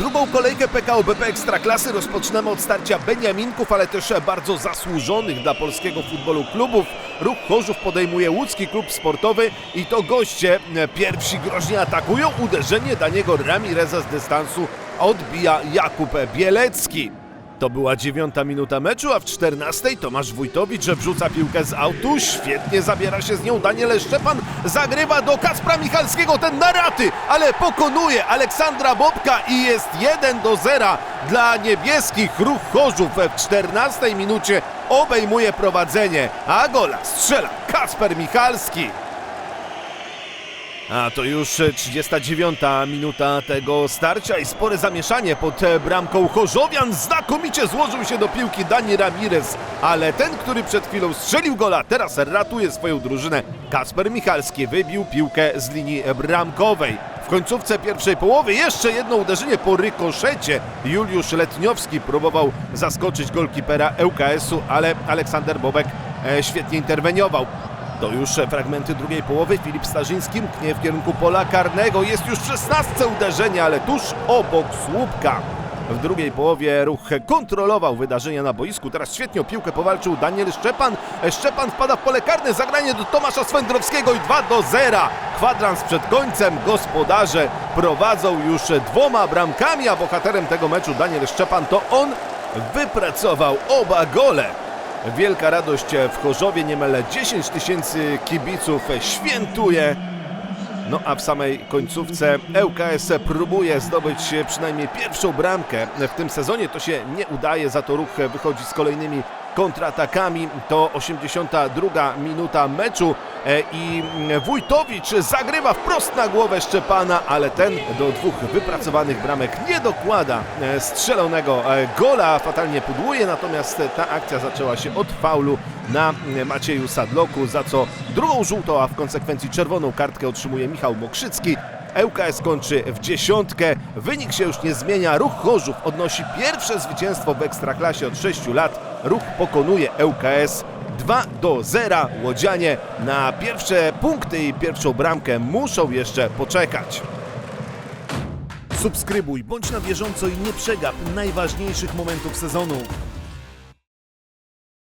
Drugą kolejkę PKO BP Ekstraklasy rozpoczynamy od starcia Beniaminków, ale też bardzo zasłużonych dla polskiego futbolu klubów. Ruch Chorzów podejmuje łódzki klub sportowy i to goście pierwsi groźnie atakują. Uderzenie Daniego Ramireza z dystansu odbija Jakub Bielecki. To była dziewiąta minuta meczu, a w czternastej Tomasz Wójtowicz wrzuca piłkę z autu, świetnie zabiera się z nią Daniel Szczepan, zagrywa do Kacpra Michalskiego, ten na raty, ale pokonuje Aleksandra Bobka i jest 1 do 0 dla niebieskich. Ruch Chorzów w czternastej minucie obejmuje prowadzenie, a gola strzela Kacper Michalski. A to już 39 minuta tego starcia i spore zamieszanie pod e, bramką Chorzowian. Znakomicie złożył się do piłki Dani Ramirez, ale ten, który przed chwilą strzelił gola, teraz ratuje swoją drużynę. Kasper Michalski wybił piłkę z linii bramkowej. W końcówce pierwszej połowy jeszcze jedno uderzenie po rykoszecie. Juliusz Letniowski próbował zaskoczyć golkipera ŁKS-u, ale Aleksander Bobek e, świetnie interweniował. To już fragmenty drugiej połowy. Filip Starzyński mknie w kierunku pola karnego. Jest już w 16 uderzenie, ale tuż obok słupka. W drugiej połowie ruch kontrolował wydarzenia na boisku. Teraz świetnie o piłkę powalczył Daniel Szczepan. Szczepan wpada w pole karne. Zagranie do Tomasza Swędrowskiego i 2 do 0. Kwadrans przed końcem. Gospodarze prowadzą już dwoma bramkami, a bohaterem tego meczu Daniel Szczepan to on wypracował oba gole. Wielka radość w Chorzowie, niemal 10 tysięcy kibiców świętuje. No a w samej końcówce ŁKS próbuje zdobyć przynajmniej pierwszą bramkę. W tym sezonie to się nie udaje, za to ruch wychodzi z kolejnymi kontratakami. To 82 minuta meczu e, i Wójtowicz zagrywa wprost na głowę Szczepana, ale ten do dwóch wypracowanych bramek nie dokłada e, strzelonego e, gola. Fatalnie pudłuje, natomiast ta akcja zaczęła się od faulu na Macieju Sadloku, za co drugą żółtą, a w konsekwencji czerwoną kartkę otrzymuje Michał Mokrzycki. ŁKS kończy w dziesiątkę. Wynik się już nie zmienia. Ruch Chorzów odnosi pierwsze zwycięstwo w Ekstraklasie od 6 lat. Ruch pokonuje ŁKS 2 do 0. Łodzianie na pierwsze punkty i pierwszą bramkę muszą jeszcze poczekać. Subskrybuj, bądź na bieżąco i nie przegap najważniejszych momentów sezonu.